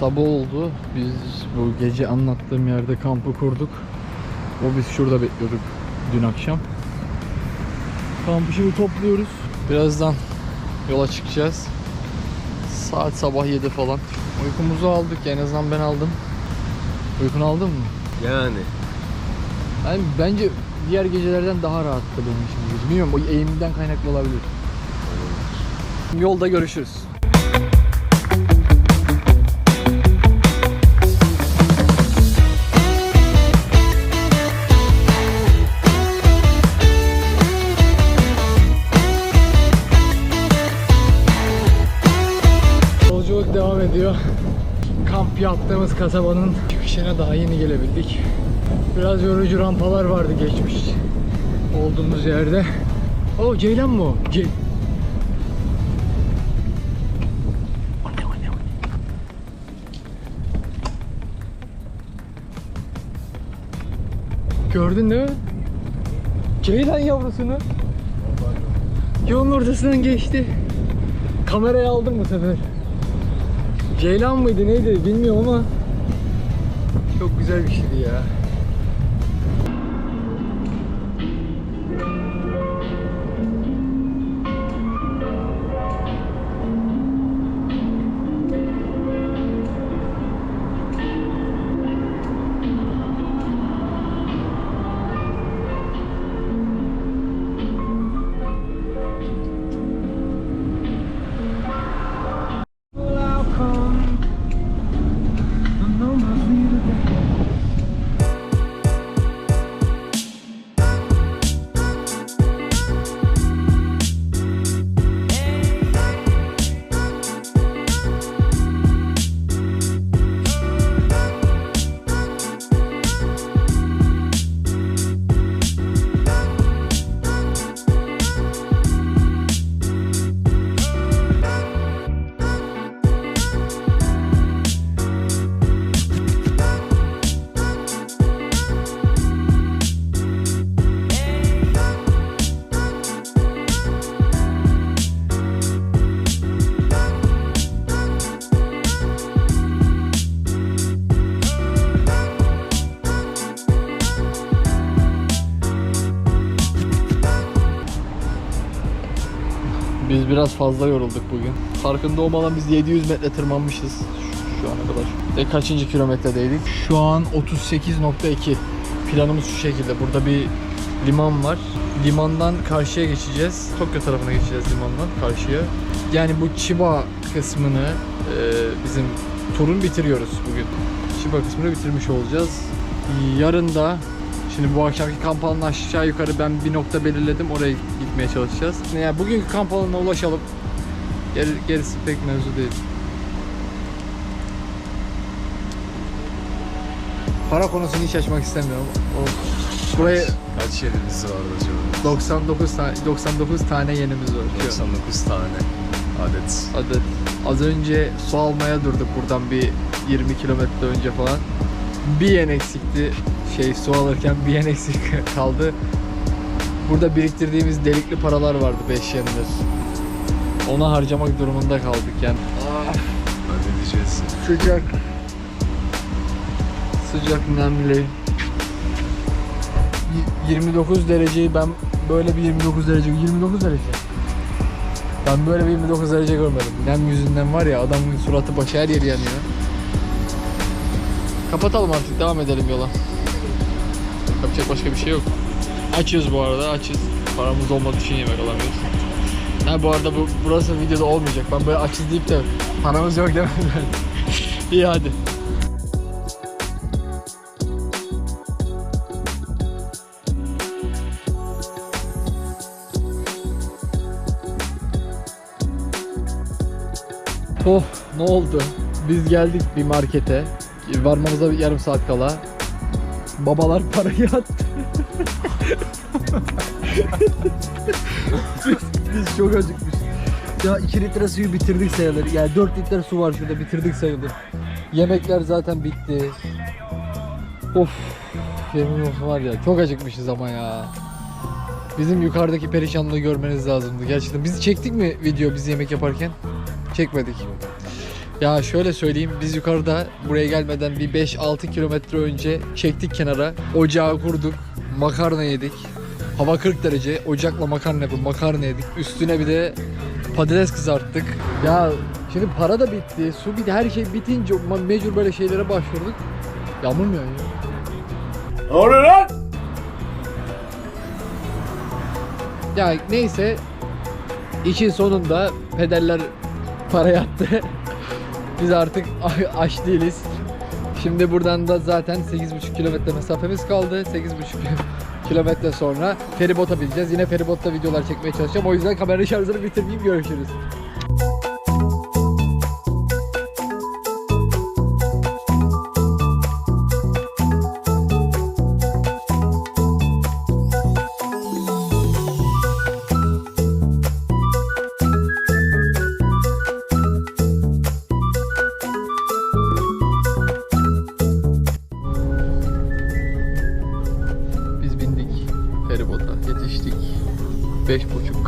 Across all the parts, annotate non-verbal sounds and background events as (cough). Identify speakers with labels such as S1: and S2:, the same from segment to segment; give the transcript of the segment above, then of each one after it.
S1: Sabah oldu. Biz bu gece anlattığım yerde kampı kurduk. O biz şurada bekliyorduk dün akşam. Kampı şimdi topluyoruz. Birazdan yola çıkacağız. Saat sabah 7 falan. Uykumuzu aldık. En azından ben aldım. Uykunu aldın mı?
S2: Yani.
S1: Yani bence diğer gecelerden daha rahattı benim için. Bilmiyorum o eğimden kaynaklı olabilir. Yolda görüşürüz. Yolculuk devam ediyor. Kamp yaptığımız kasabanın çıkışına daha yeni gelebildik. Biraz yorucu rampalar vardı geçmiş olduğumuz yerde. O Ceylan mı? Ce Gördün değil mi? Ceylan yavrusunu. Yolun ortasından geçti. Kameraya aldım bu sefer. Ceylan mıydı neydi bilmiyorum ama çok güzel bir şeydi ya. Biraz fazla yorulduk bugün. Farkında olmadan biz 700 metre tırmanmışız şu- ana kadar. Ve kaçıncı kilometredeydik? Şu an 38.2. Planımız şu şekilde. Burada bir liman var. Limandan karşıya geçeceğiz. Tokyo tarafına geçeceğiz limandan karşıya. Yani bu Chiba kısmını e, bizim turun bitiriyoruz bugün. Chiba kısmını bitirmiş olacağız. Yarın da Şimdi bu akşamki kamp alanına aşağı yukarı ben bir nokta belirledim. Oraya gitmeye çalışacağız. Yani bugünkü kamp alanına ulaşalım. Geri, gerisi pek mevzu değil. Para konusunu hiç açmak istemiyorum. O, buraya
S2: Kaç yerimiz var acaba?
S1: 99 tane 99 tane yenimiz var. şu an.
S2: 99 tane adet.
S1: adet. Az önce su almaya durduk buradan bir 20 kilometre önce falan. Bir yen eksikti. Şey su alırken bir yen eksik (laughs) kaldı. Burada biriktirdiğimiz delikli paralar vardı 5 yendir. Ona harcamak durumunda kaldık yani.
S2: Halledeceğiz.
S1: Sıcak. Sıcak nemli. Y- 29 dereceyi ben böyle bir 29 derece 29 derece. Ben böyle bir 29 derece görmedim. Nem yüzünden var ya adamın suratı başı her yeri yanıyor. Kapatalım artık devam edelim yola. Yapacak başka bir şey yok. Açız bu arada açız. Paramız olmadığı için yemek alamıyoruz. Ha bu arada bu burası videoda olmayacak. Ben böyle açız deyip de paramız yok demedim. (laughs) İyi hadi. Oh ne oldu? Biz geldik bir markete. Varmamıza bir yarım saat kala. Babalar parayı attı. biz, biz çok acıkmışız. Ya 2 litre suyu bitirdik sayılır. Yani 4 litre su var şurada bitirdik sayılır. Yemekler zaten bitti. Of. Yemin olsun var ya çok acıkmışız ama ya. Bizim yukarıdaki perişanlığı görmeniz lazımdı gerçekten. Biz çektik mi video biz yemek yaparken? Çekmedik. Ya şöyle söyleyeyim biz yukarıda buraya gelmeden bir 5-6 kilometre önce çektik kenara. Ocağı kurduk. Makarna yedik. Hava 40 derece. Ocakla makarna yapıp makarna yedik. Üstüne bir de patates kızarttık. Ya şimdi para da bitti. Su bitti. Her şey bitince mecbur böyle şeylere başvurduk. Yağmur mu yağıyor?
S3: Ne oluyor lan?
S1: Ya neyse işin sonunda pederler para yattı. (laughs) Biz artık (laughs) aç değiliz. Şimdi buradan da zaten 8,5 kilometre mesafemiz kaldı. 8,5 (laughs) kilometre sonra feribota bineceğiz. Yine feribotta videolar çekmeye çalışacağım. O yüzden kamera şarjını bitirmeyeyim. Görüşürüz.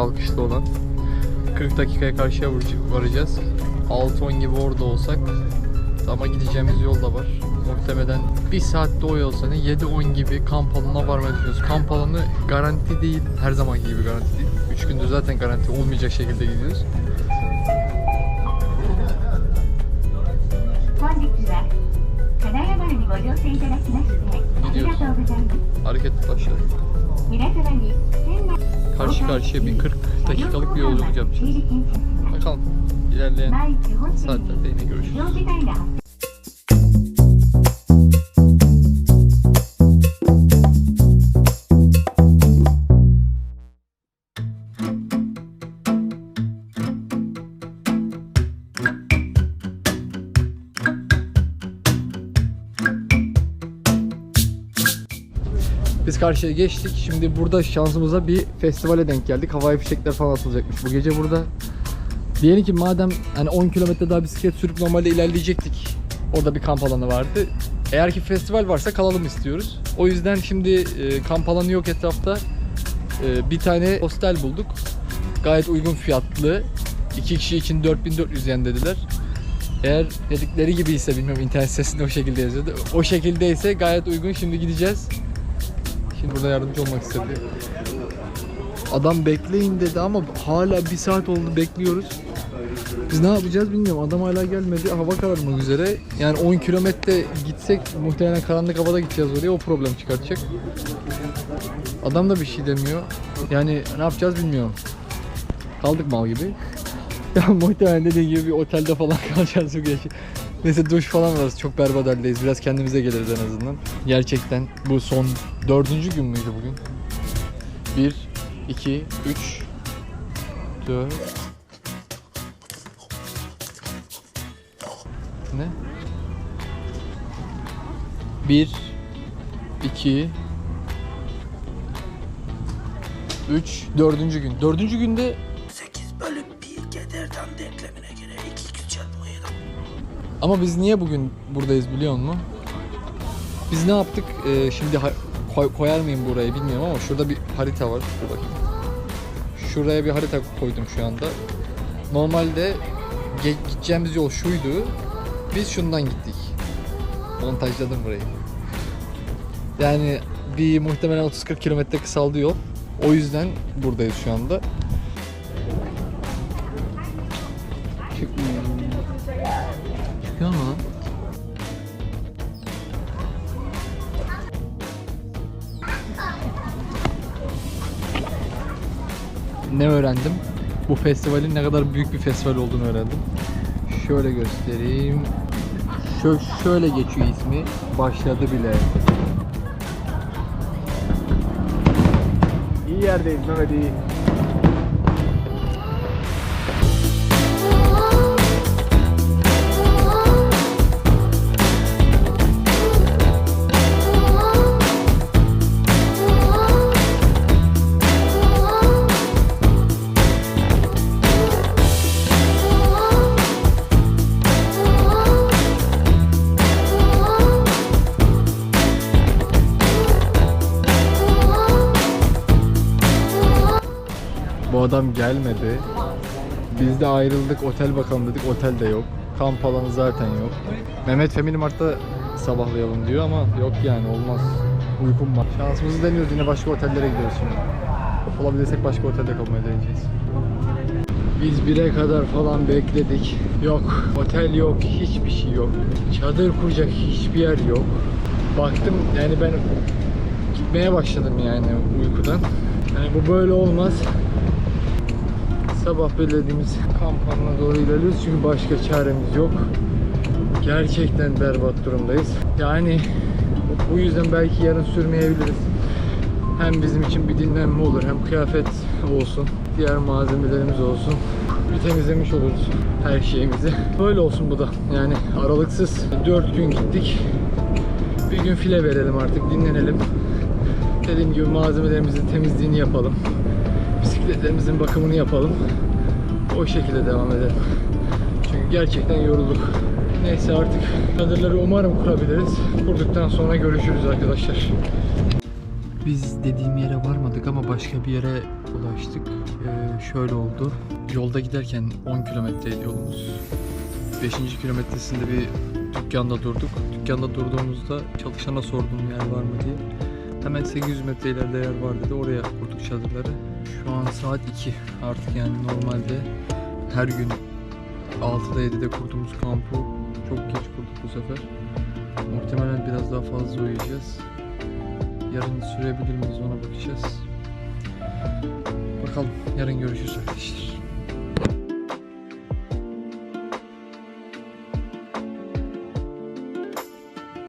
S1: kalkışlı olan. 40 dakikaya karşıya varacağız. 6-10 gibi orada olsak ama gideceğimiz yol da var. Muhtemelen bir saatte o yol sene 7-10 gibi kamp alanına varmayı düşünüyoruz. Kamp alanı garanti değil. Her zaman gibi garanti değil. 3 gündür zaten garanti olmayacak şekilde gidiyoruz.
S4: Gidiyoruz.
S1: Hareket başladı karşı karşıya bir 40 dakikalık bir yolculuk yapacağız. Bakalım ilerleyen saatlerde yine görüşürüz. Biz karşıya geçtik. Şimdi burada şansımıza bir festivale denk geldik. Havai fişekler falan atılacakmış bu gece burada. Diyelim ki madem hani 10 kilometre daha bisiklet sürüp normalde ilerleyecektik. Orada bir kamp alanı vardı. Eğer ki festival varsa kalalım istiyoruz. O yüzden şimdi e, kamp alanı yok etrafta. E, bir tane hostel bulduk. Gayet uygun fiyatlı. İki kişi için 4400 yen dediler. Eğer dedikleri gibi ise bilmiyorum internet sitesinde o şekilde yazıyordu. O şekildeyse gayet uygun. Şimdi gideceğiz. Şimdi burada yardımcı olmak istedi. Adam bekleyin dedi ama hala bir saat oldu bekliyoruz. Biz ne yapacağız bilmiyorum. Adam hala gelmedi. Hava kararmak üzere. Yani 10 kilometre gitsek muhtemelen karanlık havada gideceğiz oraya. O problem çıkartacak. Adam da bir şey demiyor. Yani ne yapacağız bilmiyorum. Kaldık mal gibi. (laughs) Ya muhtemelen dediğin gibi bir otelde falan (laughs) kalacağız bu gece. Neyse duş falan var. Çok berbat haldeyiz. Biraz kendimize geliriz en azından. Gerçekten bu son dördüncü gün müydü bugün? Bir, iki, üç, dört... Ne? Bir, iki, üç, dördüncü gün. Dördüncü günde
S3: 8 bölüm 1 kederden denklemine göre 2 2 çarpma 7.
S1: Ama biz niye bugün buradayız biliyor musun? Biz ne yaptık? Ee, şimdi koy- koyar mıyım burayı bilmiyorum ama şurada bir harita var. Dur bakayım. Şuraya bir harita koydum şu anda. Normalde gideceğimiz yol şuydu. Biz şundan gittik. Montajladım burayı. Yani bir muhtemelen 30-40 kilometre kısaldı yol. O yüzden buradayız şu anda. Ne öğrendim? Bu festivalin ne kadar büyük bir festival olduğunu öğrendim. Şöyle göstereyim. Şö şöyle geçiyor ismi. Başladı bile. İyi yerdeyiz Mehmet iyi. Adam gelmedi. Biz de ayrıldık otel bakalım dedik otel de yok. Kamp alanı zaten yok. Mehmet Family Mart'ta sabahlayalım diyor ama yok yani olmaz. Uykum var. Şansımızı deniyoruz yine başka otellere gidiyoruz şimdi. Olabilirsek başka otelde kalmaya deneyeceğiz. Biz bire kadar falan bekledik. Yok, otel yok, hiçbir şey yok. Çadır kuracak hiçbir yer yok. Baktım yani ben gitmeye başladım yani uykudan. Yani bu böyle olmaz. Sabah belirlediğimiz kamp alanına doğru ilerliyoruz çünkü başka çaremiz yok. Gerçekten berbat durumdayız. Yani bu yüzden belki yarın sürmeyebiliriz. Hem bizim için bir dinlenme olur hem kıyafet olsun. Diğer malzemelerimiz olsun. Bir temizlemiş oluruz her şeyimizi. Böyle olsun bu da. Yani aralıksız 4 gün gittik. Bir gün file verelim artık dinlenelim. Dediğim gibi malzemelerimizin temizliğini yapalım. Bisikletlerimizin bakımını yapalım. O şekilde devam edelim. Çünkü gerçekten yorulduk. Neyse artık çadırları umarım kurabiliriz. Kurduktan sonra görüşürüz arkadaşlar. Biz dediğim yere varmadık ama başka bir yere ulaştık. Ee, şöyle oldu. Yolda giderken 10 kilometreydi yolumuz. 5. kilometresinde bir dükkanda durduk. Dükkanda durduğumuzda çalışana sordum yer var mı diye. Hemen 800 metre ileride yer var dedi. Oraya kurduk çadırları. Şu an saat 2. Artık yani normalde her gün 6'da 7'de kurduğumuz kampı çok geç kurduk bu sefer. Muhtemelen biraz daha fazla uyuyacağız. Yarın sürebilir miyiz ona bakacağız. Bakalım yarın görüşürüz arkadaşlar.